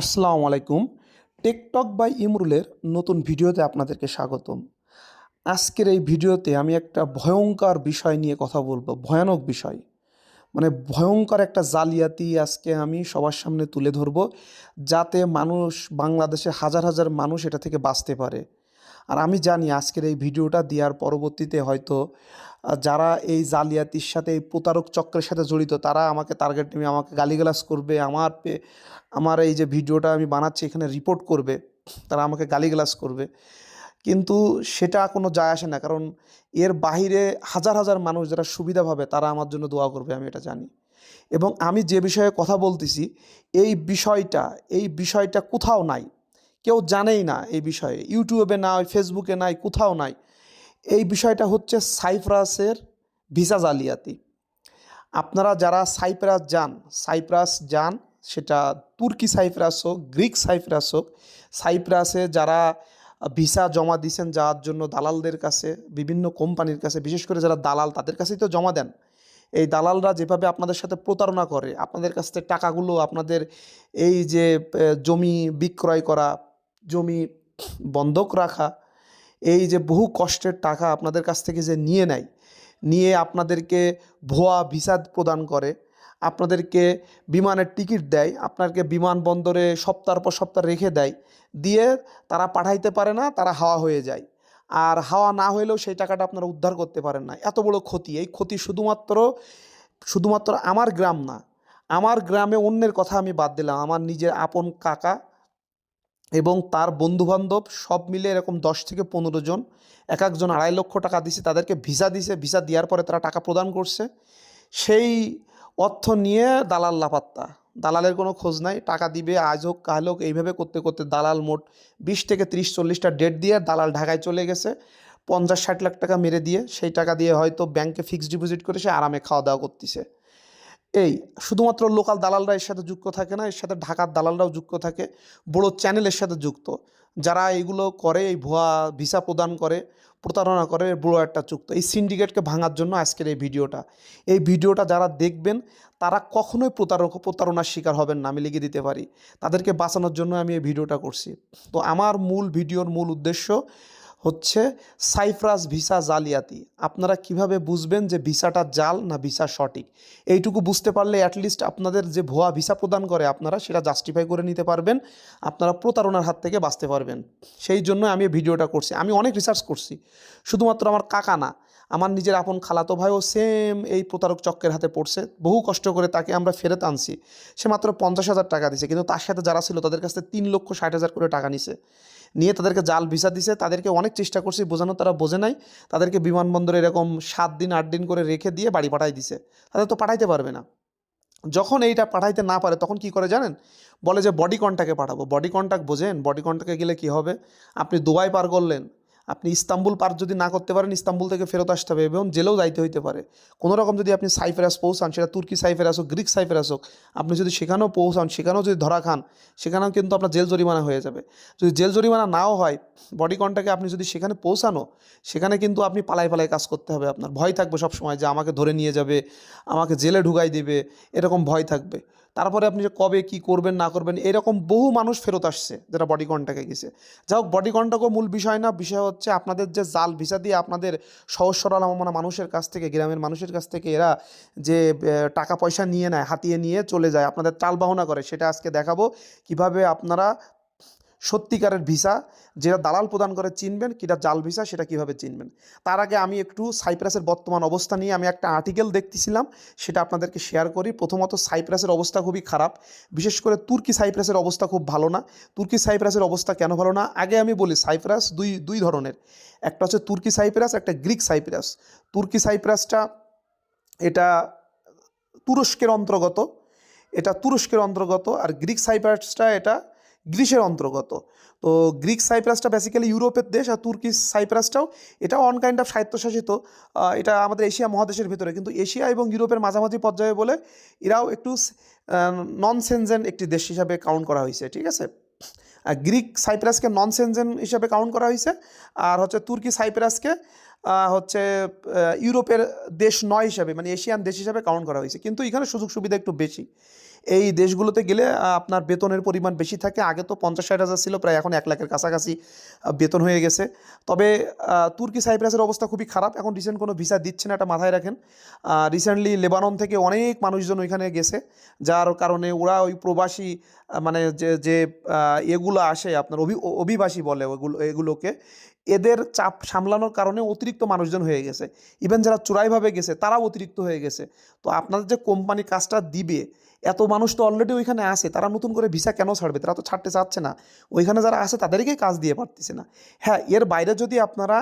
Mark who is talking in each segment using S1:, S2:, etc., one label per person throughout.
S1: আসসালামু আলাইকুম। Tech talk by ইমরুলের নতুন ভিডিওতে আপনাদেরকে স্বাগতম। আজকের এই ভিডিওতে আমি একটা ভয়ঙ্কর বিষয় নিয়ে কথা বলব, ভয়ানক বিষয়। মানে ভয়ঙ্কর একটা জালিয়াতি আজকে আমি সবার সামনে তুলে ধরবো, যাতে মানুষ, বাংলাদেশে হাজার হাজার মানুষ এটা থেকে বাঁচতে পারে। আর আমি জানি আজকের এই ভিডিওটা দেওয়ার পরবর্তীতে হয়তো যারা এই জালিয়াতির সাথে, এই প্রতারক চক্রের সাথে জড়িত, তারা আমাকে টার্গেট নিয়ে আমাকে গালিগালাজ করবে, আমার আমার এই যে ভিডিওটা আমি বানাচ্ছি, এখানে রিপোর্ট করবে, তারা আমাকে গালিগালাজ করবে। কিন্তু সেটা কোনো যায় আসে না, কারণ এর বাইরে হাজার হাজার মানুষ যারা সুবিধা পাবে, তারা আমার জন্য দোয়া করবে, আমি এটা জানি। এবং আমি যে বিষয়ে কথা বলতেছি, এই বিষয়টা এই বিষয়টা কোথাও নাই। কেউ জানেই না এই বিষয়ে। ইউটিউবে নাই ফেসবুকে নাই, কোথাও নাই। এই বিষয়টা হচ্ছে সাইপ্রাসের ভিসা জালিয়াতি। আপনারা যারা সাইপ্রাস যান সাইপ্রাস যান, সেটা তুর্কি সাইপ্রাস হোক, গ্রিক সাইপ্রাস হোক, সাইপ্রাসে যারা ভিসা জমা দিয়েছেন যাওয়ার জন্য দালালদের কাছে, বিভিন্ন কোম্পানির কাছে, বিশেষ করে যারা দালাল, তাদের কাছেই তো জমা দেন। এই দালালরা যেভাবে আপনাদের সাথে প্রতারণা করে, আপনাদের কাছ থেকে টাকাগুলো, আপনাদের এই যে জমি বিক্রয় করা, জমি বন্ধক রাখা এই যে বহু কষ্টের টাকা আপনাদের কাছ থেকে যে নিয়ে নেয়, নিয়ে আপনাদেরকে ভুয়া ভিসা প্রদান করে, আপনাদেরকে বিমানের টিকিট দেয়, আপনাকে বিমানবন্দরে সপ্তাহ পর সপ্তাহ রেখে দেয়, দিয়ে তারা পাঠাইতে পারে না, তারা হাওয়া হয়ে যায়। আর হাওয়া না হইলেও সেই টাকাটা আপনারা উদ্ধার করতে পারেন না। এত বড় ক্ষতি। এই ক্ষতি শুধুমাত্র শুধুমাত্র আমার গ্রাম না, আমার গ্রামে অন্যের কথা আমি বাদ দিলাম। আমার নিজের আপন কাকা এবং তার বন্ধুবান্ধব সব মিলে এরকম দশ থেকে পনেরো জন, এক একজন আড়াই লক্ষ টাকা দিছে, তাদেরকে ভিসা দিছে, ভিসা দেওয়ার পরে তারা টাকা প্রদান করছে। সেই অর্থ নিয়ে দালাল লাপাত্তা। দালালের কোনো খোঁজ নাই, টাকা দিবে, আজ হোক, কাল হোক, এইভাবে করতে করতে দালাল মোট বিশ থেকে ত্রিশ, চল্লিশটা ডেট দিয়ে দালাল ঢাকায় চলে গেছে, পঞ্চাশ, ষাট লাখ টাকা মেরে দিয়ে। সেই টাকা দিয়ে হয়তো ব্যাংকে ফিক্সড ডিপোজিট করে সে আরামে খাওয়া দাওয়া করতেছে। এই, শুধুমাত্র লোকাল দালালরা এর সাথে যুক্ত থাকে না, এর সাথে ঢাকার দালালরাও যুক্ত থাকে, বড় চ্যানেলের সাথে যুক্ত। যারা এইগুলো করে, এই ভুয়া ভিসা প্রদান করে, প্রতারণা করে বড় একটা যুক্ত এই সিন্ডিকেটকে ভাঙার জন্য আজকের এই ভিডিওটা। এই ভিডিওটা যারা দেখবেন, তারা কখনোই প্রতারক, প্রতারণার শিকার হবেন না, আমি লিখে দিতে পারি। তাদেরকে বাঁচানোর জন্য আমি এই ভিডিওটা করছি। তো আমার মূল ভিডিওর মূল উদ্দেশ্য হচ্ছে সাইপ্রাস ভিসা জালিয়াতি। আপনারা কীভাবে বুঝবেন যে ভিসাটা জাল না ভিসা সঠিক? এইটুকু বুঝতে পারলে অ্যাটলিস্ট আপনাদের যে ভুয়া ভিসা প্রদান করে আপনারা, সেটা জাস্টিফাই করে নিতে পারবেন, আপনারা প্রতারণার হাত থেকে বাঁচতে পারবেন। সেই জন্য আমি ভিডিওটা করছি। আমি অনেক রিসার্চ করছি। শুধুমাত্র আমার কাকা না, আমার নিজের আপন খালাতো ভাইও সেম এই প্রতারক চক্রের হাতে পড়ছে। বহু কষ্ট করে তাকে আমরা ফেরত আনছি। সে মাত্র পঞ্চাশ হাজার টাকা দিছে, কিন্তু তার সাথে যারা ছিল তাদের কাছ তিন লক্ষ ষাট হাজার করে টাকা নিছে। নিয়ে তাদেরকে জাল ভিসা দিছে। তাদেরকে অনেক চেষ্টা করছি বোঝানো, তারা বোঝে নাই। তাদেরকে বিমানবন্দরে এরকম সাত দিন, আট দিন করে রেখে দিয়ে বাড়ি পাঠাই দিছে। তাদের তো পাঠাইতে পারবে না। যখন এইটা পাঠাইতে না পারে, তখন কি করে জানেন? বলে যে বডি কন্ট্যাক্টে পাঠাবো। বডি কন্ট্যাক্ট বোঝেন? বডি কন্ট্যাক্টে গেলে কি হবে? আপনি দুবাই পার করলেন। আপনি ইস্তাম্বুল পার যদি না করতে পারেন, ইস্তাম্বুল থেকে ফেরত আসতে হবে এবং জেলেও যাইতে হইতে পারে। কোনো রকম যদি আপনি সাইফেরাস পৌঁছান, সেটা তুর্কি সাইফেরাস হোক, গ্রিক সাইফেরাস হোক, আপনি যদি সেখানেও পৌঁছান, সেখানেও যদি ধরা খান, সেখানেও কিন্তু আপনার জেল জরিমানা হয়ে যাবে। যদি জেল জরিমানা নাও হয়, বডি কন্ট্যাক্টে আপনি যদি সেখানে পৌঁছানো, সেখানে কিন্তু আপনি পালাই পালাই কাজ করতে হবে আপনার। ভয় থাকবে সব সময় যে আমাকে ধরে নিয়ে যাবে, আমাকে জেলে ঢুকাই দেবে, এরকম ভয় থাকবে। তারপরে আপনি যে কবে কি করবেন, না করবেন, এরকম বহু মানুষ ফেরত আসছে যারা বডি কন্ট্যাক্টে গেছে। যাই হোক বডি কন্ট্যাক্টও মূল বিষয় না, বিষয় হচ্ছে আপনাদের যে জাল, ভিসা দিয়ে আপনাদের সহজ সরল মানে মানুষের কাছ থেকে, গ্রামের মানুষের কাছ থেকে এরা যে টাকা পয়সা নিয়ে নেয়, হাতিয়ে নিয়ে চলে যায়, আপনাদের টাল বাহনা করে, সেটা আজকে দেখাবো। কীভাবে আপনারা সত্যিকারের ভিসা, যেটা দালাল প্রদান করে চিনবেন, কিটা জাল ভিসা, সেটা কীভাবে চিনবেন। তার আগে আমি একটু সাইপ্রাসের বর্তমান অবস্থা নিয়ে আমি একটা আর্টিকেল দেখতেছিলাম, সেটা আপনাদেরকে শেয়ার করি। প্রথমত সাইপ্রাসের অবস্থা খুবই খারাপ, বিশেষ করে তুর্কি সাইপ্রাসের অবস্থা খুব ভালো না। তুর্কি সাইপ্রাসের অবস্থা কেন ভালো না? আগে আমি বলি, সাইপ্রাস দুই দুই ধরনের। একটা হচ্ছে তুর্কি সাইপ্রাস, একটা গ্রিক সাইপ্রাস। তুর্কি সাইপ্রাসটা এটা তুরস্কের অন্তর্গত, এটা তুরস্কের অন্তর্গত, আর গ্রিক সাইপ্রাসটা এটা গ্রিসের অন্তর্গত। তো গ্রিক সাইপ্রাসটা বেসিক্যালি ইউরোপের দেশ আর তুর্কি সাইপ্রাসটাও এটা অন কাইন্ড অফ স্বায়ত্তশাসিত এটা আমাদের এশিয়া মহাদেশের ভিতরে। কিন্তু এশিয়া এবং ইউরোপের মাঝামাঝি পর্যায়ে বলে এরাও একটু নন সেনজেন একটি দেশ হিসাবে কাউন্ট করা হয়েছে, ঠিক আছে? আর গ্রিক সাইপ্রাসকে নন সেনজেন হিসাবে কাউন্ট করা হয়েছে। আর হচ্ছে তুর্কি সাইপ্রাসকে হচ্ছে ইউরোপের দেশ নয় হিসাবে মানে এশিয়ান দেশ হিসাবে কাউন্ট করা হয়েছে। কিন্তু এখানে সুযোগ সুবিধা একটু বেশি। এই দেশগুলোতে গেলে আপনার বেতনের পরিমাণ বেশি থাকে। আগে তো পঞ্চাশ ষাট হাজার ছিল, প্রায় এখন এক লাখের কাছাকাছি বেতন হয়ে গেছে। তবে তুর্কি সাইপ্রাসের অবস্থা খুবই খারাপ। এখন রিসেন্ট কোনো ভিসা দিচ্ছে না, এটা মাথায় রাখেন। রিসেন্টলি লেবানন থেকে অনেক মানুষজন ওইখানে গেছে, যার কারণে ওরা ওই প্রবাসী মানে যে যে এগুলো আসে, আপনার অভি, অভিবাসী বলে ওগুলো, এগুলোকে। এদের চাপ সামলানোর কারণে অতিরিক্ত মানুষজন হয়ে গেছে। ইভেন যারা চোরাইভাবে গেছে, তারাও অতিরিক্ত হয়ে গেছে। তো আপনাদের যে কোম্পানি কাজটা দিবে, এত মানুষ তো অলরেডি ওইখানে আসে তারা নতুন করে ভিসা কেন ছাড়বে? তারা তো ছাড়তে চাচ্ছে না। ওইখানে যারা আসে তাদেরকেই কাজ দিয়ে পারতেছে না। হ্যাঁ এর বাইরে যদি আপনারা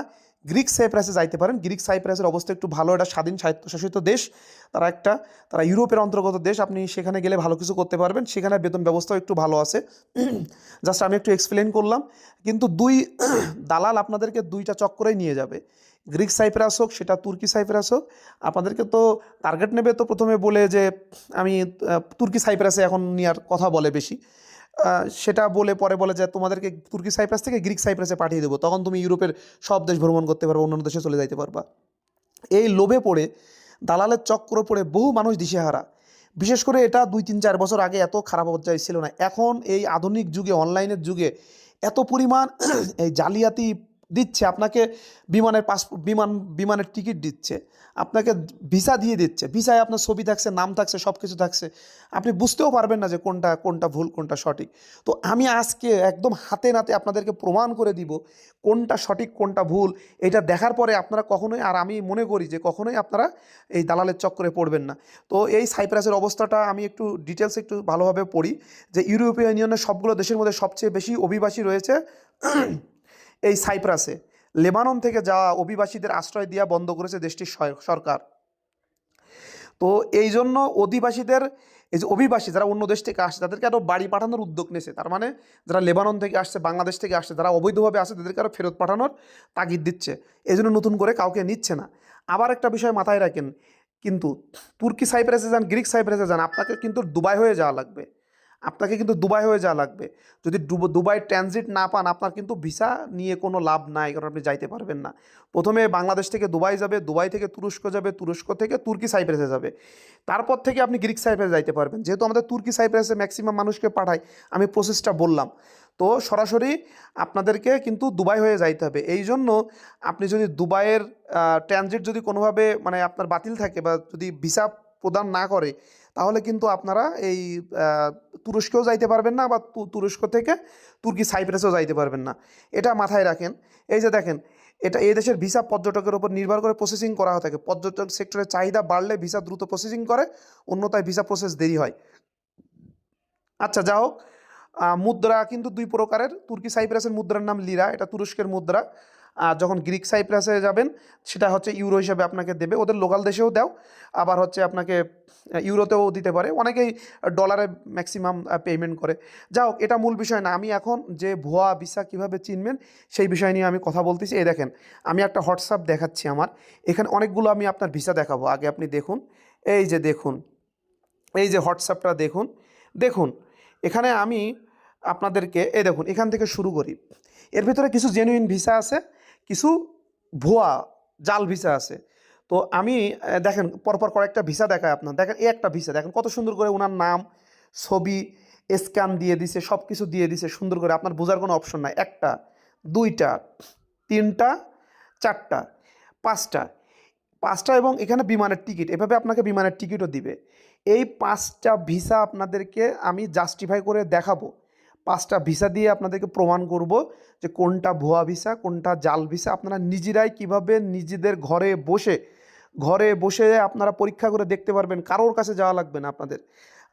S1: গ্রিক সাইপ্রাসে যাইতে পারেন। গ্রিক সাইপ্রাসের অবস্থা একটু ভালো। এটা স্বাধীন স্বায়ত্তশাসিত দেশ। তারা একটা, তারা ইউরোপের অন্তর্গত দেশ। আপনি সেখানে গেলে ভালো কিছু করতে পারবেন। সেখানে বেতন ব্যবস্থাও একটু ভালো আছে। জাস্ট আমি একটু এক্সপ্লেন করলাম। কিন্তু দুই, দালাল আপনাদেরকে দুইটা চক্করেই নিয়ে যাবে। গ্রিক সাইপ্রাস হোক, সেটা তুর্কি সাইপ্রাস হোক। আপনাদেরকে তো টার্গেট নেবে তো প্রথমে বলে যে, আমি তুর্কি সাইপ্রাসে এখন নেওয়ার কথা বলে বেশি। সেটা বলে পরে বলে যে তোমাদেরকে তুর্কি সাইপ্রাস থেকে গ্রিক সাইপ্রাসে পাঠিয়ে দেবো। তখন তুমি ইউরোপের সব দেশ ভ্রমণ করতে পারবে, অন্যান্য দেশে চলে যাইতে পারবা। এই লোভে পড়ে, দালালের চক্র পড়ে বহু মানুষ দিশেহারা। বিশেষ করে এটা দুই তিন চার বছর আগে এত খারাপ পর্যায়ে ছিল না। এখন এই আধুনিক যুগে, অনলাইনের যুগে এত পরিমাণ এই জালিয়াতি দিচ্ছে, আপনাকে বিমানের পাসপোর্ট বিমান, বিমানের টিকিট দিচ্ছে, আপনাকে ভিসা দিয়ে দিচ্ছে, ভিসায় আপনার ছবি থাকছে, নাম থাকছে সব কিছু থাকছে, আপনি বুঝতেও পারবেন না যে কোনটা কোনটা ভুল, কোনটা সঠিক। তো আমি আজকে একদম হাতে নাতে আপনাদেরকে প্রমাণ করে দিব কোনটা সঠিক, কোনটা ভুল, এটা দেখার পরে আপনারা কখনোই, আর আমি মনে করি যে কখনোই আপনারা এই দালালের চক্করে পড়বেন না। তো এই সাইপ্রাসের অবস্থাটা আমি একটু ডিটেলস একটু ভালোভাবে পড়ি যে ইউরোপীয় ইউনিয়নের সবগুলো দেশের মধ্যে সবচেয়ে বেশি অভিবাসী রয়েছে এই সাইপ্রাসে। লেবানন থেকে যাওয়া অভিবাসীদের আশ্রয় দেওয়া বন্ধ করেছে দেশটির সর- সরকার। তো এই জন্য অধিবাসীদের, এই যে অভিবাসী যারা অন্য দেশ থেকে আসছে তাদেরকে আরও বাড়ি পাঠানোর উদ্যোগ নিয়েছে। তার মানে যারা লেবানন থেকে আসছে, বাংলাদেশ থেকে আসছে, যারা অবৈধভাবে আসে, তাদেরকে আরও ফেরত পাঠানোর তাগিদ দিচ্ছে। এই জন্য নতুন করে কাউকে নিচ্ছে না। আবার একটা বিষয় মাথায় রাখেন, কিন্তু তুর্কি সাইপ্রাসে যান, গ্রিক সাইপ্রাসে যান, আপনাকে কিন্তু দুবাই হয়ে যাওয়া লাগবে। আপনাকে কিন্তু দুবাই হয়ে যাওয়া লাগবে। যদি দুবাই ট্রানজিট না পান, আপনার কিন্তু ভিসা নিয়ে কোনো লাভ নাই, কারণ আপনি যাইতে পারবেন না। প্রথমে বাংলাদেশ থেকে দুবাই যাবে, দুবাই থেকে তুরস্ক যাবে, তুরস্ক থেকে তুর্কি সাইপ্রাসে যাবে। তারপর থেকে আপনি গ্রিক সাইপ্রাসে যাইতে পারবেন। যেহেতু আমাদের তুর্কি সাইপ্রাসে ম্যাক্সিমাম মানুষকে পাঠায়, আমি প্রসেসটা বললাম। তো সরাসরি আপনাদেরকে কিন্তু দুবাই হয়ে যাইতে হবে। এই জন্য আপনি যদি দুবাইয়ের ট্রানজিট যদি কোনোভাবে মানে আপনার বাতিল থাকে বা যদি ভিসা প্রদান না করে তাহলে কিন্তু আপনারা এই তুরস্কেও যাইতে পারবেন না বা তুরস্ক থেকে তুর্কি সাইপ্রাসেও যাইতে পারবেন না। এটা মাথায় রাখেন। এই যে দেখেন, এটা এই দেশের ভিসা পর্যটকের উপর নির্ভর করে প্রসেসিং করা হয়ে থাকে। পর্যটক সেক্টরের চাহিদা বাড়লে ভিসা দ্রুত প্রসেসিং করে অন্যতায় ভিসা প্রসেস দেরি হয়। আচ্ছা যা হোক মুদ্রা কিন্তু দুই প্রকারের। তুর্কি সাইপ্রাসের মুদ্রার নাম লিরা, এটা তুরস্কের মুদ্রা। আর যখন গ্রিক সাইপ্রাসে যাবেন, সেটা হচ্ছে ইউরো হিসাবে আপনাকে দেবে। ওদের লোকাল দেশেও দাও। আবার হচ্ছে আপনাকে ইউরোতেও দিতে পারে। অনেকেই ডলারে ম্যাক্সিমাম পেমেন্ট করে। যা এটা মূল বিষয় না। আমি এখন যে ভুয়া ভিসা কীভাবে চিনবেন, সেই বিষয় নিয়ে আমি কথা বলতেছি। এই দেখেন, আমি একটা হোয়াটসঅ্যাপ দেখাচ্ছি আমার। এখানে অনেকগুলো আমি আপনার ভিসা দেখাবো। আগে আপনি দেখুন। এই যে দেখুন, এই যে হোয়াটসঅ্যাপটা দেখুন। দেখুন, এখানে আমি আপনাদেরকে, এই দেখুন, এখান থেকে শুরু করি। এর ভিতরে কিছু জেনুইন ভিসা আছে, কিছু ভুয়া জাল ভিসা আছে। তো আমি দেখেন, পরপর কয়েকটা ভিসা দেখায় আপনার। দেখেন, এই একটা ভিসা, দেখেন কত সুন্দর করে ওনার নাম, ছবি, স্ক্যান দিয়ে দিছে সব কিছু দিয়ে দিছে, সুন্দর করে। আপনার বোঝার কোনো অপশন নাই। একটা, দুইটা, তিনটা, চারটা, পাঁচটা। পাঁচটা এবং এখানে বিমানের টিকিট। এভাবে আপনাকে বিমানের টিকিটও দিবে। এই পাঁচটা ভিসা আপনাদেরকে আমি জাস্টিফাই করে দেখাবো। পাঁচটা ভিসা দিয়ে আপনাদেরকে প্রমাণ করব যে কোনটা ভুয়া ভিসা, কোনটা জাল ভিসা। আপনারা নিজেরাই কীভাবে নিজেদের ঘরে বসে ঘরে বসে আপনারা পরীক্ষা করে দেখতে পারবেন কারোর কাছে যাওয়া লাগবে না আপনাদের।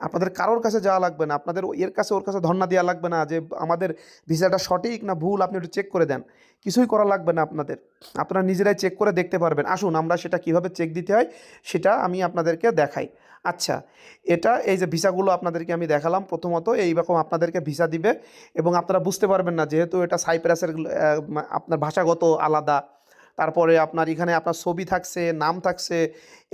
S1: আপনাদের কারোর কাছে যাওয়া লাগবে না। আপনাদের এর কাছে, ওর কাছে ধর্ণা দেওয়া লাগবে না যে আমাদের ভিসাটা সঠিক না ভুল আপনি একটু চেক করে দেন। কিছুই করা লাগবে না আপনাদের। আপনারা নিজেরাই চেক করে দেখতে পারবেন। আসুন, আমরা সেটা কীভাবে চেক দিতে হয় সেটা আমি আপনাদেরকে দেখাই। আচ্ছা এটা এই যে ভিসাগুলো আপনাদেরকে আমি দেখালাম প্রথমত, এইরকম আপনাদেরকে ভিসা দিবে এবং আপনারা বুঝতে পারবেন না যেহেতু এটা সাইপ্রাসের আপনার ভাষাগত আলাদা। তারপরে আপনার এখানে আপনার ছবি থাকছে, নাম থাকছে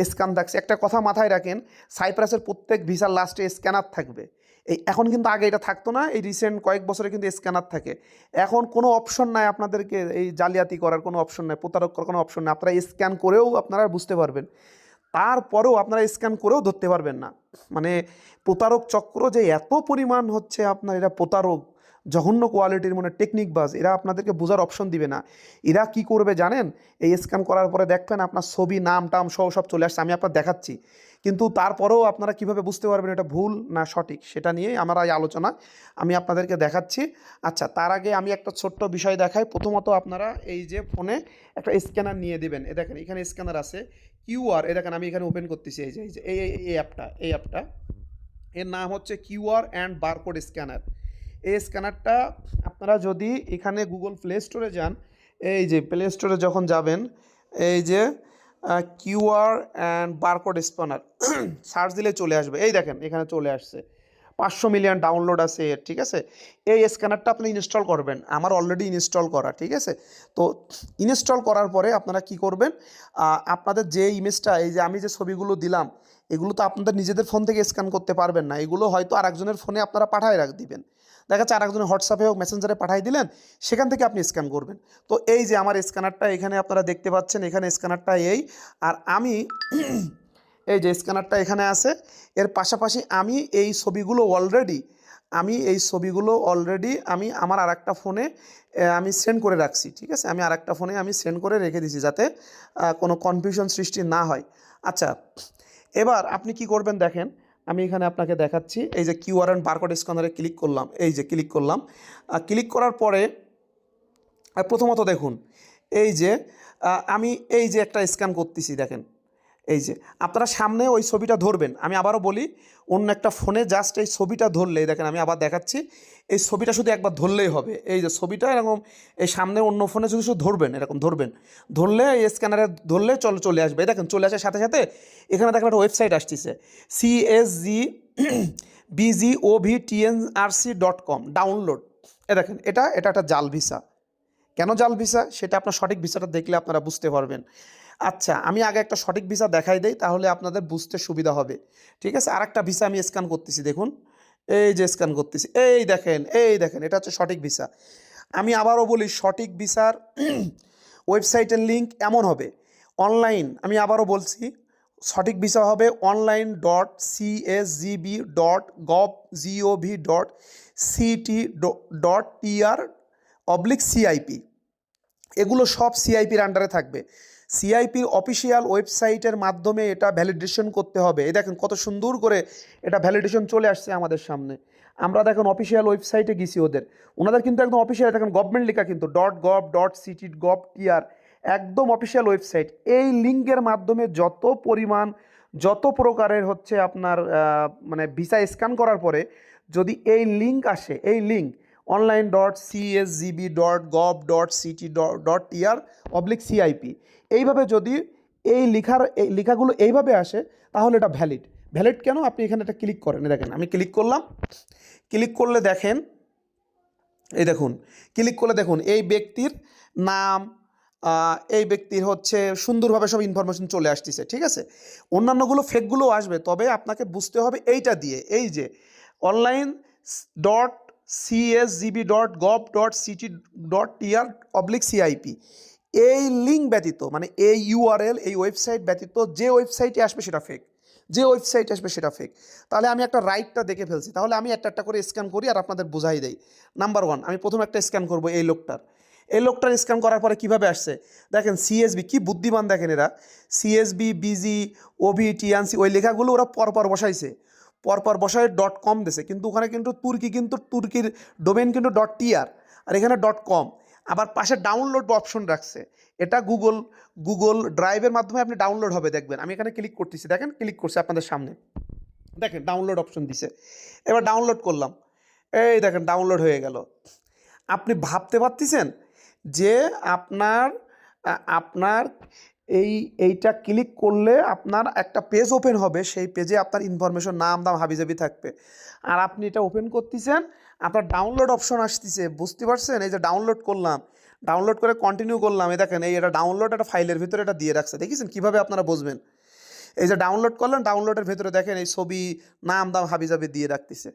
S1: স্ক্যান থাকছে, একটা কথা মাথায় রাখেন সাইপ্রাসের প্রত্যেক ভিসার লাস্টে স্ক্যানার থাকবে। এই এখন কিন্তু আগে এটা থাকতো না, এই রিসেন্ট কয়েক বছরে কিন্তু স্ক্যানার থাকে। এখন কোনো অপশন নাই আপনাদেরকে এই জালিয়াতি করার, কোনো অপশন নাই, প্রতারক করার কোনো অপশন নাই। আপনারা স্ক্যান করেও আপনারা বুঝতে পারবেন। তারপরেও আপনারা স্ক্যান করেও ধরতে পারবেন না। মানে প্রতারক চক্র যে এত পরিমাণ হচ্ছে আপনার, এটা প্রতারক। জঘন্য কোয়ালিটির মানে টেকনিক বাজ, এরা আপনাদেরকে বোঝার অপশন দিবে না। এরা কি করবে জানেন? এই স্ক্যান করার পরে দেখবেন আপনার ছবি, নাম, টাম সহ সব চলে আসছে, আমি আপনার দেখাচ্ছি। কিন্তু তারপরেও আপনারা কীভাবে বুঝতে পারবেন এটা ভুল না সঠিক, সেটা নিয়েই আমার এই আলোচনা আমি আপনাদেরকে দেখাচ্ছি। আচ্ছা তার আগে আমি একটা ছোট্ট বিষয় দেখাই। প্রথমত আপনারা এই যে ফোনে একটা স্ক্যানার নিয়ে দেবেন। এ দেখেন, এখানে স্ক্যানার আছে। কিউআর এ দেখেন, আমি এখানে ওপেন করতেছি, এই যে এই যে, এই অ্যাপটা এই অ্যাপটা এর নাম হচ্ছে কিউআর অ্যান্ড বারকোড স্ক্যানার এই স্ক্যানারটা আপনারা যদি এখানে গুগল প্লে স্টোরে যান, এই যে প্লে স্টোরে যখন যাবেন, এই যে QR and barcode scanner search দিলে চলে আসবে। এই দেখেন, এখানে চলে আসছে। পাঁচশো মিলিয়ন ডাউনলোড আছে এর ঠিক আছে? এই স্ক্যানারটা আপনি ইনস্টল করবেন। আমার অলরেডি ইনস্টল করা, ঠিক আছে? তো ইনস্টল করার পরে আপনারা কি করবেন আপনাদের যে ইমেজটা, এই যে আমি যে ছবিগুলো দিলাম, এগুলো তো আপনাদের নিজেদের ফোন থেকে স্ক্যান করতে পারবেন না। এগুলো হয়তো আরেকজনের ফোনে আপনারা পাঠায় রাখ, দিবেন। দেখা যাচ্ছে আরেকজনের হোয়াটসঅ্যাপে হোক মেসেঞ্জারে পাঠিয়ে দিলেন, সেখান থেকে আপনি স্ক্যান করবেন। তো এই যে আমার স্ক্যানারটা এখানে আপনারা দেখতে পাচ্ছেন, এখানে স্ক্যানারটা এই। আর আমি এই যে স্ক্যানারটা এখানে আছে, এর পাশাপাশি আমি এই ছবিগুলো অলরেডি আমি এই ছবিগুলো অলরেডি আমি আমার আর একটা ফোনে আমি সেন্ড করে রাখছি, ঠিক আছে? আমি আর একটা ফোনে আমি সেন্ড করে রেখে দিছি যাতে কোনো কনফিউশন সৃষ্টি না হয়। আচ্ছা এবার আপনি কি করবেন দেখেন আমি এখানে আপনাকে দেখাচ্ছি। এই যে কিউআর অ্যান্ড বারকোড স্ক্যানারে ক্লিক করলাম। এই যে ক্লিক করলাম। ক্লিক করার পরে প্রথমত দেখুন, এই যে আমি এই যে একটা স্ক্যান করতেছি, দেখেন। এই যে, আপনারা সামনে ওই ছবিটা ধরবেন। আমি আবারও বলি, অন্য একটা ফোনে জাস্ট এই ছবিটা ধরলেই, দেখেন আমি আবার দেখাচ্ছি, এই ছবিটা শুধু একবার ধরলেই হবে। এই যে ছবিটা এরকম, এই সামনে অন্য ফোনে শুধু শুধু ধরবেন, এরকম ধরবেন। ধরলে এই স্ক্যানারে ধরলে চলে চলে আসবে। দেখেন, চলে আসার সাথে সাথে এখানে দেখেন একটা ওয়েবসাইট আসতেছে CSG BG O V TNRC dot com download এ দেখেন, এটা এটা একটা জাল ভিসা। কেন জাল ভিসা? সেটা আপনার সঠিক ভিসাটা দেখলে আপনারা বুঝতে পারবেন। আচ্ছা আমি আগে একটা সঠিক ভিসা দেখাই দেই, তাহলে আপনাদের বুঝতে সুবিধা হবে। ঠিক আছে? আর একটা ভিসা আমি স্ক্যান করতেছি, দেখুন। এই যে স্ক্যান করতেছি, এই দেখেন এই দেখেন, এটা হচ্ছে সঠিক ভিসা। আমি আবারও বলি, সঠিক ভিসার ওয়েবসাইটের লিঙ্ক এমন হবে। অনলাইন আমি আবারও বলছি, সঠিক ভিসা হবে online dot CSGB dot gov GOV dot CT dot TR oblique CIP এগুলো সব সিআইপির আন্ডারে থাকবে। সিআইপির অফিসিয়াল ওয়েবসাইটের মাধ্যমে এটা ভ্যালিডেশন করতে হবে। এই দেখেন কত সুন্দর করে এটা ভ্যালিডেশন চলে আসছে আমাদের সামনে। আমরা দেখেন অফিসিয়াল ওয়েবসাইটে গেছি ওদের। ওনাদের কিন্তু একদম অফিসিয়াল, দেখেন গভর্নমেন্ট লেখা কিন্তু dot gov dot CT gov TR একদম অফিসিয়াল ওয়েবসাইট। এই লিঙ্কের মাধ্যমে যত পরিমাণ, যত প্রকারের হচ্ছে আপনার মানে ভিসা স্ক্যান করার পরে যদি এই লিঙ্ক আসে, এই link online dot CSGB dot gov dot CT dot TR oblique CIP এইভাবে যদি এই লেখার, এই লেখাগুলো এইভাবে আসে, তাহলে এটা ভ্যালিড ভ্যালিড কেন? আপনি এখানে একটা ক্লিক করেন। দেখেন, আমি ক্লিক করলাম। ক্লিক করলে দেখেন, এই দেখুন ক্লিক করলে দেখুন, এই ব্যক্তির নাম এই ব্যক্তির হচ্ছে সুন্দরভাবে সব ইনফরমেশন চলে আসতেছে, ঠিক আছে? অন্যান্যগুলো ফেকগুলোও আসবে, তবে আপনাকে বুঝতে হবে এইটা দিয়ে, এই যে online dot CSGB dot gov dot CT dot TR oblique CIP এই লিঙ্ক ব্যতীত মানে এই ইউআরএল এই ওয়েবসাইট ব্যতীত, যে ওয়েবসাইটে আসবে সেটা ফেক যে ওয়েবসাইট আসবে সেটা ফেক তাহলে আমি একটা রাইটটা দেখে ফেলছি। তাহলে আমি একটা একটা করে স্ক্যান করি আর আপনাদের বোঝাই দেই। নাম্বার ওয়ান আমি প্রথম একটা স্ক্যান করব এই লোকটার। এই লোকটার স্ক্যান করার পরে কীভাবে আসছে? দেখেন সিএসবি কি বুদ্ধিমান দেখেন এরা। সিএসবি বিজি ওভি টিএনসি ওই লেখাগুলো ওরা পরপর বসাইছে। পরপর বসায় ডট কম দেছে। কিন্তু ওখানে কিন্তু তুর্কি কিন্তু তুর্কির ডোমেন কিন্তু ডট টিআর আর এখানে ডট কম আবার পাশে ডাউনলোড অপশন রাখছে। এটা গুগল গুগল ড্রাইভের মাধ্যমে আপনি ডাউনলোড হবে দেখবেন। আমি এখানে ক্লিক করতেছি। দেখেন ক্লিক করছি আপনাদের সামনে। দেখেন ডাউনলোড অপশন দিছে। এবার ডাউনলোড করলাম। এই দেখেন ডাউনলোড হয়ে গেল। আপনি ভাবতে পারতেছেন যে আপনার আপনার এই, এইটা ক্লিক করলে আপনার একটা পেজ ওপেন হবে। সেই পেজে আপনার ইনফরমেশন নাম, দাম, হাবিজাবি থাকবে। আর আপনি এটা ওপেন করতেছেন, আপনার ডাউনলোড অপশন আসতেছে। বুঝতে পারছেন? এই যে ডাউনলোড করলাম ডাউনলোড করে কন্টিনিউ করলাম। এই দেখেন, এই এটা ডাউনলোড একটা ফাইলের ভিতরে এটা দিয়ে রাখছে। দেখেছেন? কীভাবে আপনারা বুঝবেন? এই যে ডাউনলোড করলেন ডাউনলোডের ভিতরে দেখেন, এই ছবি, নাম, দাম, হাবিজাবি দিয়ে রাখতেছে।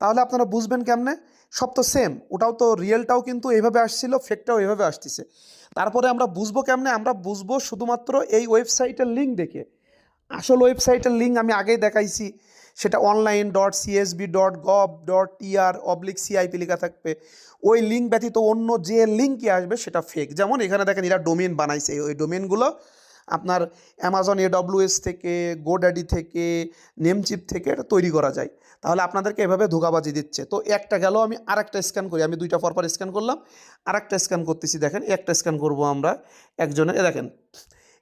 S1: তাহলে আপনারা বুঝবেন কেমনে? সব তো সেম ওটাও তো রিয়েলটাও কিন্তু এইভাবে আসছিল ফেকটাও এইভাবে আসতেছে। তারপরে আমরা বুঝব কেমনে? আমরা বুঝব শুধুমাত্র এই ওয়েবসাইটের লিঙ্ক দেখে। আসল ওয়েবসাইটের লিঙ্ক আমি আগেই দেখাইছি। সেটা online dot CSB dot gov dot TR oblique CIP লেখা থাকবে। ওই লিঙ্ক ব্যতীত অন্য যে লিঙ্কই আসবে, সেটা ফেক যেমন এখানে দেখেন এরা ডোমেন বানাইছে। ওই ডোমেনগুলো আপনার অ্যামাজন এডব্লিউএস থেকে গোড্যাডি থেকে নেমচিপ থেকে এটা তৈরি করা যায়। তাহলে আপনাদেরকে এভাবে ধোকাবাজি দিচ্ছে। তো একটা গেল, আমি আরেকটা স্ক্যান করি। আমি দুইটা পরপর স্ক্যান করলাম, আরেকটা স্ক্যান করতেছি, দেখেন, একটা স্ক্যান করব আমরা একজনের। দেখেন,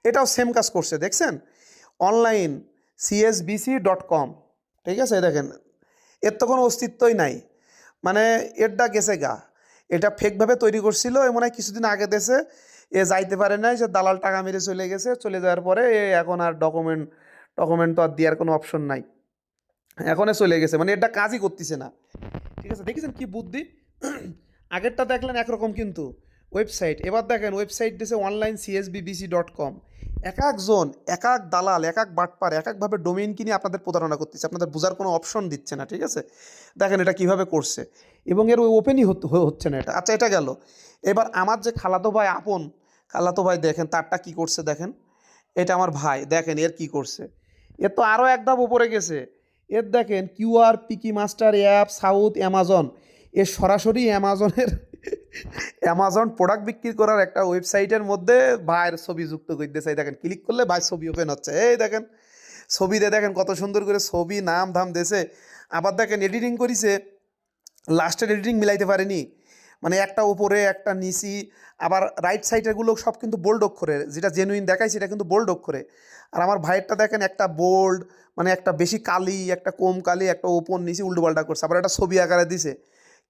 S1: এটাও সেম কাজ করছে, দেখছেন? অনলাইন সিএসবিসি ডট কম ঠিক আছে? দেখেন, এর তো কোনো অস্তিত্বই নাই। মানে এরটা গেছে গা। এটা ফেকভাবে তৈরি করছিল, এ মনে হয় কিছুদিন আগে দেশে এ যাইতে পারে নাই, সে দালাল টাকা মেরে চলে গেছে, চলে যাওয়ার পরে এখন আর ডকুমেন্ট ডকুমেন্ট তো আর দেওয়ার কোনো অপশন নাই। এখনে চলে গেছে মানে এটা কাজই করতেছে না। ঠিক আছে, দেখেছেন কি বুদ্ধি? আগেরটা দেখলেন একরকম কিন্তু। ওয়েবসাইট এবার দেখেন ওয়েবসাইট দিয়েছে অনলাইন সিএসবিবিসি ডট কম এক একজন, এক এক দালাল, এক এক বাটপার, এক একভাবে ডোমেইন কিনে আপনাদের প্রতারণা করতেছে, আপনাদের বোঝার কোনো অপশন দিচ্ছে না, ঠিক আছে? দেখেন এটা কীভাবে করছে। এবং এর ওপেনই হচ্ছে না এটা। আচ্ছা এটা গেল। এবার আমার যে খালাতো ভাই আপন খালাতো ভাই দেখেন, তারটা কি করছে দেখেন? এটা আমার ভাই, দেখেন এর কি করছে। এর তো আরও এক ধাপ উপরে গেছে। এর দেখেন কিউআর পিকি মাস্টার অ্যাপ, সাউথ অ্যামাজন। এর সরাসরি অ্যামাজনের, অ্যামাজন প্রোডাক্ট বিক্রি করার একটা ওয়েবসাইটের মধ্যে ভাইয়ের ছবি যুক্ত করতে চাই দেখেন, ক্লিক করলে ভাই ছবি ওপেন হচ্ছে। এই দেখেন, ছবিতে দেখেন কত সুন্দর করে ছবি, নাম, ধাম দেশে আবার দেখেন এডিটিং করিছে। লাস্টের এডিটিং মিলাইতে পারেনি। মানে একটা উপরে, একটা নিচি, আবার রাইট সাইডেরগুলো সব কিন্তু বোল্ড অক্ষরে। যেটা জেনুইন দেখায় সেটা কিন্তু বোল্ড অক্ষরে। আর আমার ভাইয়েরটা দেখেন, একটা বোল্ড মানে একটা বেশি কালি, একটা কম কালি, একটা ওপর নিচে উল্টো পাল্টা করছে। আবার একটা ছবি আকারে দিছে।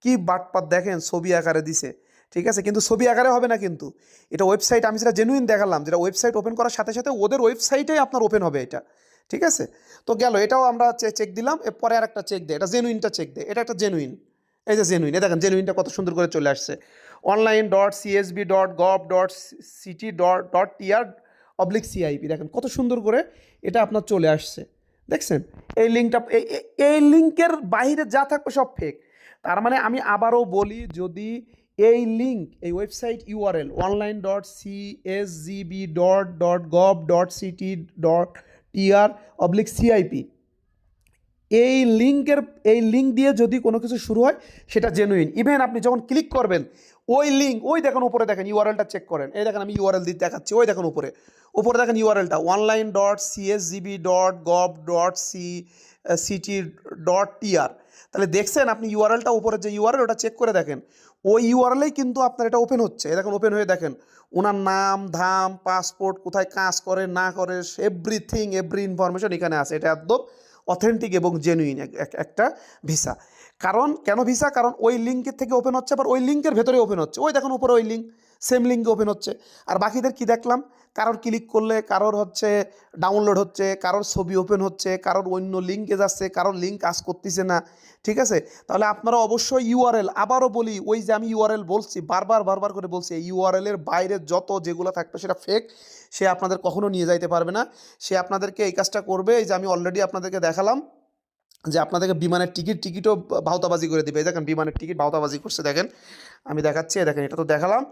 S1: কি বাটপাত দেখেন, ছবি আকারে দিছে। ঠিক আছে? কিন্তু ছবি আকারে হবে না কিন্তু। এটা ওয়েবসাইট আমি যেটা জেনুইন দেখালাম, যেটা ওয়েবসাইট ওপেন করার সাথে সাথে ওদের ওয়েবসাইটেই আপনার ওপেন হবে এটা। ঠিক আছে? তো গেল, এটাও আমরা চেক দিলাম। এরপরে আর একটা চেক দেয়। এটা জেনুইনটা চেক দেয়। এটা একটা জেনুইন এই যে জেনুইন দেখেন জেনুইনটা কত সুন্দর করে চলে আসছে। Online dot CSB dot gov dot CT dot dot TR oblique CIP দেখেন কত সুন্দর করে এটা আপনার চলে আসছে। দেখছেন? এই লিঙ্কটা এই লিঙ্কের বাইরে যা থাকবে সব ফেক তার মানে আমি আবারও বলি, যদি এই লিঙ্ক এই website URL online dot C S GB dot dot gov dot CT dot TR oblique CIP এই লিঙ্কের, এই লিঙ্ক দিয়ে যদি কোনো কিছু শুরু হয়, সেটা জেনুইন ইভেন আপনি যখন ক্লিক করবেন, ওই লিঙ্ক, ওই দেখেন উপরে দেখেন ইউআরএলটা চেক করেন। এই দেখেন আমি ইউআরএল দিয়ে দেখাচ্ছি, ওই দেখেন উপরে। উপরে দেখেন ইউআরএলটা online dot CSGB dot gov dot C CT dot TR তাহলে দেখছেন আপনি ইউআরএলটা উপরে যে ইউআরএল ওটা চেক করে দেখেন। ওই ইউআরএলেই কিন্তু আপনার এটা ওপেন হচ্ছে। দেখেন ওপেন হয়ে দেখেন। ওনার নাম, ধাম পাসপোর্ট কোথায় কাজ করে, না করে এভরিথিং এভরি ইনফরমেশন এখানে আছে। এটা একদম অথেন্টিক এবং জেনুইন একটা ভিসা কারণ, কেন ভিসা কারণ ওই লিঙ্কের থেকে ওপেন হচ্ছে, আবার ওই লিঙ্কের ভেতরে ওপেন হচ্ছে। ওই দেখুন, উপরে ওই লিঙ্ক সেম লিঙ্কে ওপেন হচ্ছে। আর বাকিদের কি দেখলাম? কারোর ক্লিক করলে কারোর হচ্ছে ডাউনলোড হচ্ছে, কারোর ছবি ওপেন হচ্ছে, কারোর অন্য লিঙ্কে যাচ্ছে, কারোর লিঙ্ক কাজ করতেছে না, ঠিক আছে? তাহলে আপনারা অবশ্যই ইউআরএল আবারও বলি, ওই যে আমি ইউআরএল বলছি, বারবার বারবার করে বলছি ইউআরএলের বাইরে যত যেগুলো থাকবে সেটা ফেক সে আপনাদের কখনো নিয়ে যাইতে পারবে না। সে আপনাদেরকে এই কাজটা করবে, এই যে আমি অলরেডি আপনাদেরকে দেখালাম যে আপনাদেরকে বিমানের টিকিট টিকিটও ভাওতাবাজি করে দিবে। দেখেন, বিমানের টিকিট ভাওতাবাজি করছে, দেখেন, আমি দেখাচ্ছি দেখেন, এটা তো দেখালাম।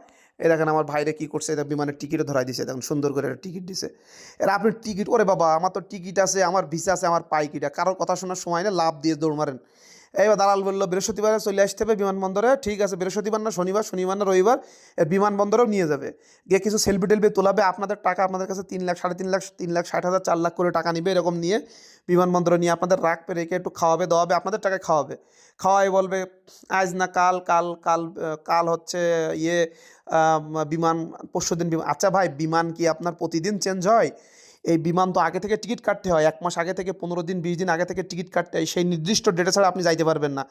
S1: এই দেখেন আমার ভাইরে কি করছে, এটা বিমানের টিকিটও ধরাই দিছে, দেখেন সুন্দর করে একটা টিকিট দিছে। এরা আপনি টিকিট, ওরে বাবা, আমার তো টিকিট আছে, আমার ভিসা আছে, আমার পাইকিটা, কারোর কথা শোনার সময় না লাভ দিয়ে দৌড় মারেন। এইবার দালাল বলল, বৃহস্পতিবারে চলে আসতে হবে বিমানবন্দরে। ঠিক আছে, বৃহস্পতিবার না, শনিবার শনিবার না, রবিবার বিমানবন্দরেও নিয়ে যাবে। গিয়ে কিছু সেলফি টেলফি তোলাবে। আপনাদের টাকা আপনাদের কাছে তিন লাখ, সাড়ে তিন লাখ তিন লাখ, ষাট হাজার, চার লাখ করে টাকা নিবে এরকম নিয়ে বিমানবন্দরে নিয়ে আপনাদের রাখবে রেখে একটু খাওয়াবে দাওয়াবে আপনাদের টাকায় খাওয়াবে। খাওয়াই বলবে, আজ না কাল কাল কাল কাল হচ্ছে ইয়ে বিমান পরশু দিন আচ্ছা ভাই, বিমান কি আপনার প্রতিদিন চেঞ্জ হয়? এই বিমান তো আগে থেকে টিকিট কাটতে হয়, এক মাস আগে থেকে, পনেরো দিন, বিশ দিন আগে থেকে টিকিট কাটতে হয়। সেই নির্দিষ্ট ডেটে ছাড়া আপনি যাইতে পারবেন না।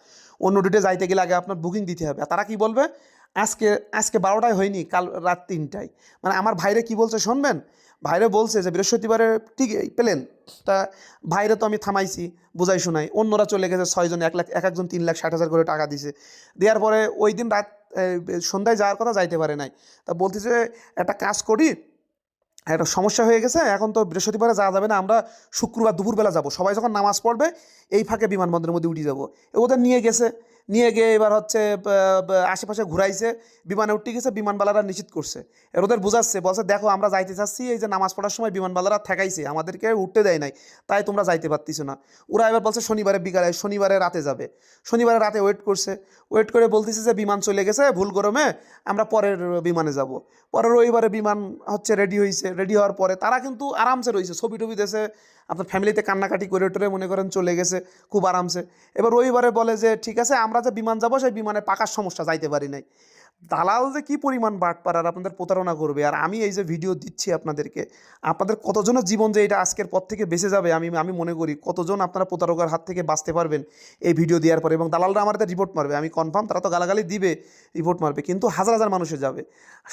S1: অন্য ডেটে যাইতে গেলে আগে আপনার বুকিং দিতে হবে। তারা কি বলবে? আজকে আজকে বারোটায় হয়নি, কাল রাত তিনটায়। মানে আমার ভাইরে কি বলছে শুনবেন? ভাইরে বলছে যে বৃহস্পতিবারে ঠিক পেলেন তা ভাইরে তো আমি থামাইছি, বুঝাই শোনাই। অন্যরা চলে গেছে ছয়জন এক লাখ, এক একজন তিন লাখ, ষাট হাজার করে টাকা দিছে। দেওয়ার পরে ওই দিন রাত সন্ধ্যায় যাওয়ার কথা যাইতে পারে নাই। তা বলতেছে, একটা কাজ করি একটা সমস্যা হয়ে গেছে, এখন তো বৃহস্পতিবারে যাওয়া যাবে না, আমরা শুক্রবার দুপুরবেলা যাব। সবাই যখন নামাজ পড়বে, এই ফাঁকে বিমানবন্দরের মধ্যে উঠে যাব। ওদের নিয়ে গেছে। নিয়ে গিয়ে এবার হচ্ছে আশেপাশে ঘুরাইছে, বিমানে উঠে গেছে, বিমানবালারা নিশ্চিত করছে। ওদের বুঝাচ্ছে, বলছে, দেখো, আমরা যাইতে চাচ্ছি, এই যে নামাজ পড়ার সময় বিমানবালারা ঠেকাইছে, আমাদেরকে উঠতে দেয় নাই, তাই তোমরা যাইতে পারতিস না। ওরা এবার বলছে, শনিবারে বিকালে, শনিবারে রাতে যাবে। শনিবারে রাতে ওয়েট করছে ওয়েট করে বলতেছে যে, বিমান চলে গেছে, ভুল গরমে আমরা পরের বিমানে যাব। পরের রবিবারে বিমান হচ্ছে রেডি হয়েছে রেডি হওয়ার পরে তারা কিন্তু আরামসে রয়েছে ছবি টবি দেশে আপনার ফ্যামিলিতে কান্নাকাটি করে টোরে মনে করেন চলে গেছে, খুব আরামসে। এবার রবিবারে বলে যে, ঠিক আছে, আমরা যে বিমান যাব, সেই বিমানে পাকার সমস্যা যাইতে পারি নাই। দালাল যে কী পরিমাণ বাটপার আর আপনাদের প্রতারণা করবে? আর আমি এই যে ভিডিও দিচ্ছি আপনাদেরকে, আপনাদের কতজনের জীবন যে এটা আজকের পর থেকে বেঁচে যাবে, আমি আমি মনে করি কতজন আপনারা প্রতারকের হাত থেকে বাঁচতে পারবেন এই ভিডিও দেওয়ার পরে। এবং দালালরা আমাদের রিপোর্ট মারবে, আমি কনফার্ম তারা তো গালাগালি দিবে রিপোর্ট মারবে, কিন্তু হাজার হাজার মানুষে যাবে।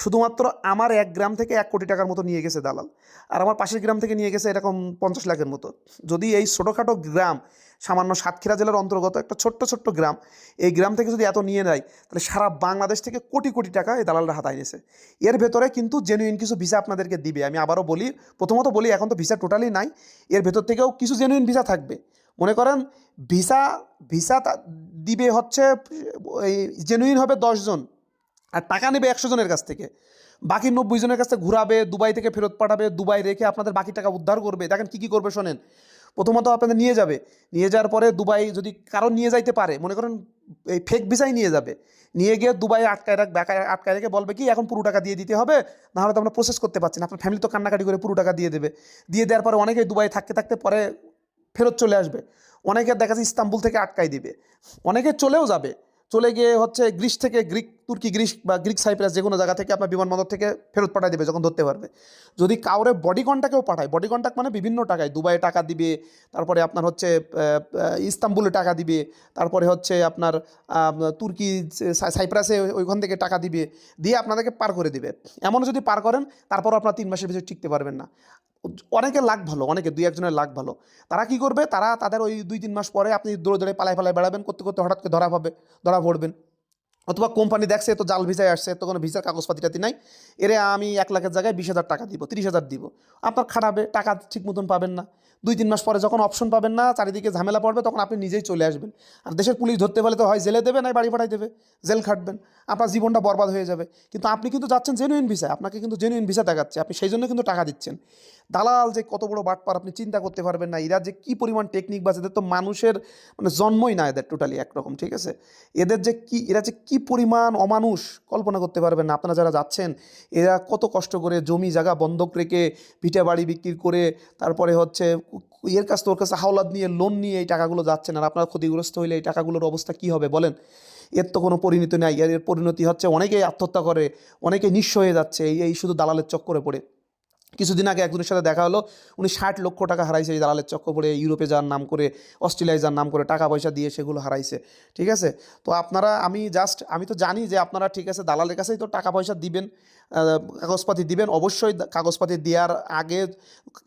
S1: শুধুমাত্র আমার এক গ্রাম থেকে এক কোটি টাকার মতো নিয়ে গেছে দালাল, আর আমার পাশের গ্রাম থেকে নিয়ে গেছে এরকম পঞ্চাশ লাখের মতো। যদি এই ছোটোখাটো গ্রাম সামান্য সাতক্ষীরা জেলার অন্তর্গত একটা ছোট্ট ছোট্ট গ্রাম। এই গ্রাম থেকে যদি এত নিয়ে নেয়, তাহলে সারা বাংলাদেশ থেকে কোটি কোটি টাকা এই দালালরা হাতায় নিয়েছে। এর ভেতরে কিন্তু জেনুইন কিছু ভিসা আপনাদেরকে দিবে। আমি আবারও বলি, প্রথমত বলি, এখন তো ভিসা টোটালি নাই। এর ভেতর থেকেও কিছু জেনুইন ভিসা থাকবে। মনে করেন ভিসা ভিসা দিবে হচ্ছে জেনুইন হবে দশজন আর টাকা নেবে একশো জনের কাছ থেকে। বাকি নব্বই জনের কাছ ঘুরাবে, দুবাই থেকে ফেরত পাঠাবে, দুবাই রেখে আপনাদের বাকি টাকা উদ্ধার করবে। দেখেন কী কী করবে শোনেন। প্রথমত আপনাদের নিয়ে যাবে। নিয়ে যাওয়ার পরে দুবাই যদি কারও নিয়ে যাইতে পারে, মনে করেন এই ফেক ভিসাই নিয়ে যাবে। নিয়ে গিয়ে দুবাই আটকায় রাখ আটকায়- আটকায় রেখে বলবে কি, এখন পুরো টাকা দিয়ে দিতে হবে, নাহলে তো আমরা প্রসেস করতে পারছি না। আপনার ফ্যামিলি তো কান্নাকাটি করে পুরো টাকা দিয়ে দেবে। দিয়ে দেওয়ার পরে অনেকে দুবাই থাকতে থাকতে পরে ফেরত চলে আসবে। অনেকে দেখা যাচ্ছে ইস্তাম্বুল থেকে আটকায় দিবে। অনেকে চলেও যাবে। চলে গিয়ে হচ্ছে গ্রিস থেকে গ্রিক, তুর্কি, গ্রিস বা গ্রিক সাইপ্রাস যে কোনো জায়গা থেকে আপনার বিমানবন্দর থেকে ফেরত পাঠিয়ে দেবে যখন ধরতে পারবে। যদি কাউরে বডি কন্ট্যাক্টেও পাঠায় বডি কন্ট্যাক্ট মানে বিভিন্ন টাকায়, দুবাইয়ে টাকা দিবে, তারপরে আপনার হচ্ছে ইস্তাম্বুলে টাকা দিবে, তারপরে হচ্ছে আপনার তুর্কি সাইপ্রাসে ওইখান থেকে টাকা দিবে, দিয়ে আপনাদেরকে পার করে দিবে। এমন যদি পার করেন, তারপরও আপনার তিন মাসের ভিতরে টিকতে পারবেন না। অনেকে লাখ ভালো অনেকে দুই একজনের লাখ ভালো। তারা কি করবে? তারা তাদের ওই দুই তিন মাস পরে আপনি দৌড়ে দৌড়ে পালায় পালায় বেড়াবেন, করতে করতে হঠাৎ করে ধরা পাবে ধরা পড়বেন। অথবা কোম্পানি দেখছে, তো জাল ভিসায় আসছে, তো কোনো ভিসার কাগজপাতি টাতি নাই, এরে আমি এক লাখের জায়গায় বিশ হাজার টাকা দিব, তিরিশ হাজার দিব। আপনার খাটাবে টাকা ঠিক মতন পাবেন না। দুই তিন মাস পরে যখন অপশন পাবেন না, চারিদিকে ঝামেলা পড়বে, তখন আপনি নিজেই চলে আসবেন। আর দেশের পুলিশ ধরতে পারলে তো হয়, জেলে দেবে না, বাড়ি পাঠাই দেবে, জেল খাটবেন। আপনার জীবনটা বরবাদ হয়ে যাবে। কিন্তু আপনি কিন্তু যাচ্ছেন জেনুইন ভিসা আপনাকে কিন্তু জেনুইন ভিসা দেখাচ্ছে, আপনি সেই জন্য কিন্তু টাকা দিচ্ছেন। দালাল যে কত বড় বাটপার, আপনি চিন্তা করতে পারবেন না, এরা যে কী পরিমাণ টেকনিক বা এদের তো মানুষের মানে জন্মই না এদের টোটালি একরকম, ঠিক আছে? এদের যে কি, এরা যে কি পরিমাণ অমানুষ, কল্পনা করতে পারবেন না। আপনারা যারা যাচ্ছেন, এরা কত কষ্ট করে জমি জায়গা বন্ধক রেখে পিঠে বাড়ি বিক্রি করে, তারপরে হচ্ছে এর কাছ তোর কাছে হাওলাত নিয়ে লোন নিয়ে এই টাকাগুলো যাচ্ছেন আর আপনার ক্ষতিগ্রস্ত হইলে এই টাকাগুলোর অবস্থা কি হবে বলেন? এর তো কোনো পরিণতি নাই। এর পরিণতি হচ্ছে অনেকেই আত্মহত্যা করে অনেকে নিঃস্ব হয়ে যাচ্ছে, এই এই শুধু দালালের চক্করে পড়ে। কিছুদিন আগে একজনের সাথে দেখা হলো, উনি ষাট লক্ষ টাকা হারাইছে এই দালালের চক্কর পড়ে ইউরোপে যাওয়ার নাম করে, অস্ট্রেলিয়ায় যাওয়ার নাম করে টাকা পয়সা দিয়ে সেগুলো হারাইছে, ঠিক আছে? তো আপনারা, আমি জাস্ট আমি তো জানি যে আপনারা ঠিক আছে, দালালের কাছেই তো টাকা পয়সা দিবেন কাগজপাতি দিবেন। অবশ্যই কাগজপাতি দেওয়ার আগে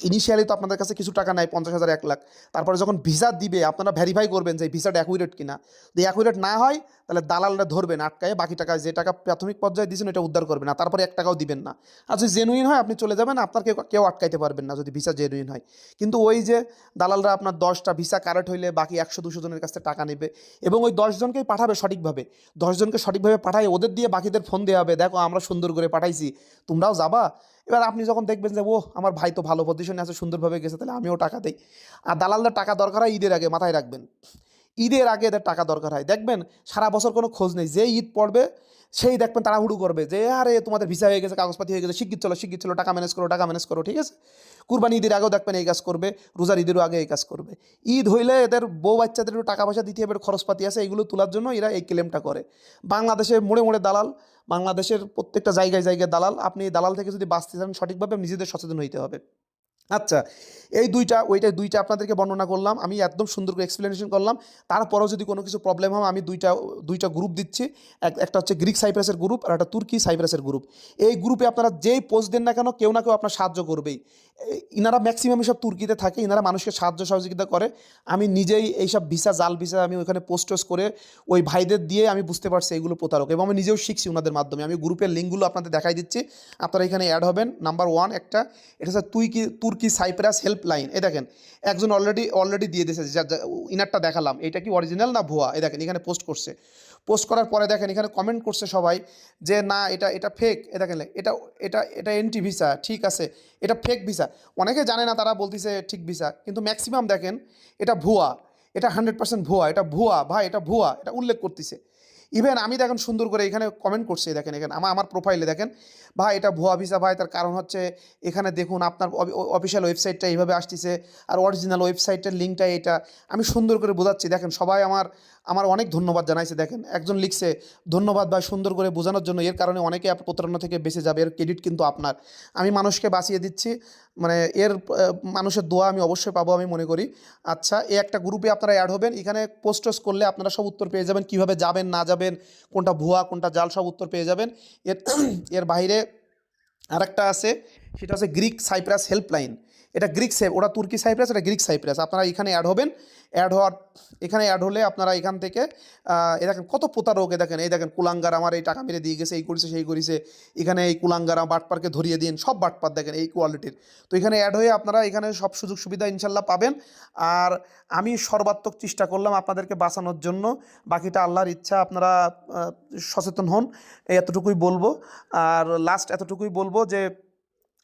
S1: ইনিশিয়ালি তো আপনাদের কাছে কিছু টাকা নাই, পঞ্চাশ হাজার, এক লাখ। তারপরে যখন ভিসা দিবে, আপনারা ভেরিফাই করবেন যে ভিসাটা অ্যাকুরেট কিনা। যদি অ্যাকুরেট না হয় তাহলে দালালরা ধরবেন, আটকায় বাকি টাকা, যে টাকা প্রাথমিক পর্যায়ে দিয়েছেন এটা উদ্ধার করবেন না, তারপরে এক টাকাও দিবেন না। আর যদি জেনুইন হয় আপনি চলে যাবেন, আপনার কেউ কেউ আটকাইতে পারবেন না যদি ভিসা জেনুইন হয়। কিন্তু ওই যে দালালরা আপনার দশটা ভিসা কারেক্ট হইলে বাকি একশো, দুশো জনের কাছে টাকা নেবে এবং ওই দশজনকেই পাঠাবে সঠিকভাবে। দশজনকে সঠিকভাবে পাঠায়, ওদের দিয়ে বাকিদের ফোন দেওয়া হবে, দেখো আমরা সুন্দর করে পাঠাইছি, তোমরাও যাবা? এবার আপনি যখন দেখবেন যে ও আমার ভাই তো ভালো পজিশনে আছে, সুন্দরভাবে গেছে, তাহলে আমিও টাকা দিই। আর দালালদের টাকা দরকার হয় ঈদের আগে মাথায় রাখবেন। ঈদের আগে এদের টাকা দরকার হয়। দেখবেন, সারা বছর কোনো খোঁজ নেই। যে ঈদ পড়বে, সেই দেখবেন তাড়াহুড়ো করবে যে, আরে, তোমাদের ভিসা হয়ে গেছে, কাগজপাতি হয়ে গেছে, শিগগির চলো শিগগির চলো, টাকা ম্যানেজ করো, টাকা ম্যানেজ করো, ঠিক আছে? কুরবানি ঈদের আগেও দেখবেন এই কাজ করবে, রোজার ঈদেরও আগে এই কাজ করবে। ঈদ হইলে এদের বউ বাচ্চাদের একটু টাকা পয়সা দিতে হবে, খরচপাতি আছে, এগুলো তোলার জন্য এরা এই ক্লেমটা করে। বাংলাদেশে মোড়ে মোড়ে দালাল, বাংলাদেশের প্রত্যেকটা জায়গায় জায়গায় দালাল। আপনি দালাল থেকে যদি বাঁচতে চান, সঠিকভাবে নিজেদের সচেতন হইতে হবে। আচ্ছা এই দুইটা, ওইটা দুইটা আপনাদেরকে বর্ণনা করলাম, আমি একদম সুন্দর করে এক্সপ্লেনেশন করলাম। তারপরেও যদি কোনো কিছু প্রবলেম হয়, আমি দুইটা দুইটা গ্রুপ দিচ্ছি। এক- একটা হচ্ছে গ্রিক সাইপ্রাসের গ্রুপ আর একটা তুর্কি সাইপ্রাসের গ্রুপ এই গ্রুপে আপনারা যেই পোস্ট দেন না কেন, কেউ না কেউ আপনার সাহায্য করবেই। ইনারা ম্যাক্সিমাম সব তুর্কিতে থাকে, ইনারা মানুষকে সাহায্য সহযোগিতা করে। আমি নিজেই এইসব ভিসা জাল ভিসা আমি ওখানে পোস্টোস করে ওই ভাইদের দিয়ে আমি বুঝতে পারছি এগুলো প্রতারক এবং আমি নিজেও শিখছি ওনাদের মাধ্যমে। আমি গ্রুপের লিঙ্কগুলো আপনাদের দেখাই দিচ্ছি। আপনারা এখানে অ্যাড হবেন। নাম্বার ওয়ান একটা, এটা হচ্ছে তুই কি তুর্কি সাইপ্রাস হেল্পলাইন এ দেখেন, একজন অলরেডি অলরেডি দিয়ে দিয়েছে ইনারটা দেখালাম। এটা কি অরিজিনাল না ভুয়া? এ দেখেন, এখানে পোস্ট করছে। পোস্ট করার পরে দেখেন এখানে কমেন্ট করছে সবাই যে, না, এটা এটা ফেক এ দেখেন, এটা এটা এটা এনটি ভিসা ঠিক আছে। এটা ফেক ভিসা অনেকে জানে না, তারা বলতেছে ঠিক ভিসা কিন্তু ম্যাক্সিমাম দেখেন, এটা ভুয়া। এটা হান্ড্রেড পার্সেন্ট ভুয়া। এটা ভুয়া, ভাই, এটা ভুয়া। এটা উল্লেখ করতেছে। ইভেন আমি দেখেন সুন্দর করে এখানে কমেন্ট করছি, দেখেন, এখানে আমার আমার প্রোফাইলে দেখেন, ভাই, এটা ভুয়া ভিসা ভাই, তার কারণ হচ্ছে এখানে দেখুন, আপনার অফিসিয়াল ওয়েবসাইটটা এইভাবে আসতেছে, আর অরিজিনাল ওয়েবসাইটের লিঙ্কটা এটা আমি সুন্দর করে বোঝাচ্ছি, দেখেন, সবাই আমার আমার অনেক ধন্যবাদ জানাইছে, দেখেন। একজন লিখছে, ধন্যবাদ ভাই, সুন্দর করে বোঝানোর জন্য এর কারণে অনেকে প্রতারণা থেকে বেঁচে যাবে, এর ক্রেডিট কিন্তু আপনার। আমি মানুষকে বাঁচিয়ে দিচ্ছি মানে এর মানুষের দোয়া আমি অবশ্যই পাবো আমি মনে করি। আচ্ছা এই একটা গ্রুপে আপনারা অ্যাড হবেন, এখানে পোস্টস করলে আপনারা সব উত্তর পেয়ে যাবেন, কীভাবে যাবেন, না যাবেন, কোনটা ভুয়া, কোনটা জাল, সব উত্তর পেয়ে যাবেন। এর এর বাইরে আরেকটা আছে, সেটা হচ্ছে গ্রিক সাইপ্রাস হেল্পলাইন এটা গ্রিক সাইপ ওটা তুর্কি সাইপ্রাস, এটা গ্রিক সাইপ্রাস। আপনারা এখানে অ্যাড হবেন। অ্যাড হওয়ার, এখানে অ্যাড হলে আপনারা এখান থেকে এ দেখেন কত প্রতারক, এ দেখেন, এই দেখেন কুলাঙ্গার আমার এই টাকা মেরে দিয়ে গেছে, এই করেছে, সেই করেছে। এখানে এই কুলাঙ্গার বাটপারকে ধরিয়ে দিন, সব বাটপার দেখেন এই কোয়ালিটির তো এখানে অ্যাড হয়ে আপনারা এখানে সব সুযোগ সুবিধা ইনশাল্লাহ পাবেন। আর আমি সর্বাত্মক চেষ্টা করলাম আপনাদেরকে বাঁচানোর জন্য। বাকিটা আল্লাহর ইচ্ছা, আপনারা সচেতন হন, এতটুকুই বলব। আর লাস্ট এতটুকুই বলব যে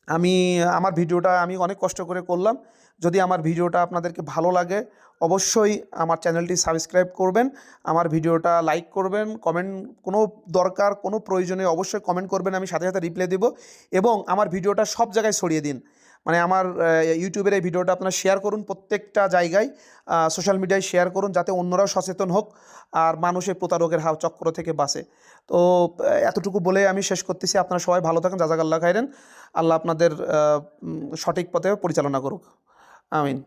S1: আমি, আমার ভিডিওটা আমি অনেক কষ্ট করে করলাম। যদি আমার ভিডিওটা আপনাদেরকে ভালো লাগে, অবশ্যই আমার চ্যানেলটি সাবস্ক্রাইব করবেন, আমার ভিডিওটা লাইক করবেন, কমেন্ট, কোনো দরকার, কোনো প্রয়োজনে অবশ্যই কমেন্ট করবেন, আমি সাথে সাথে রিপ্লাই দেব এবং আমার ভিডিওটা সব জায়গায় ছড়িয়ে দিন। মানে আমার ইউটিউবের এই ভিডিওটা আপনারা শেয়ার করুন প্রত্যেকটা জায়গায় সোশ্যাল মিডিয়ায় শেয়ার করুন যাতে অন্যরাও সচেতন হোক আর মানুষের প্রতারকের হাও চক্র থেকে বাঁচে। তো এতটুকু বলে আমি শেষ করতেছি। আপনারা সবাই ভালো থাকেন, জাজাকাল্লাহ খাইরেন। আল্লাহ আপনাদের সঠিক পথে পরিচালনা করুক। আমিন।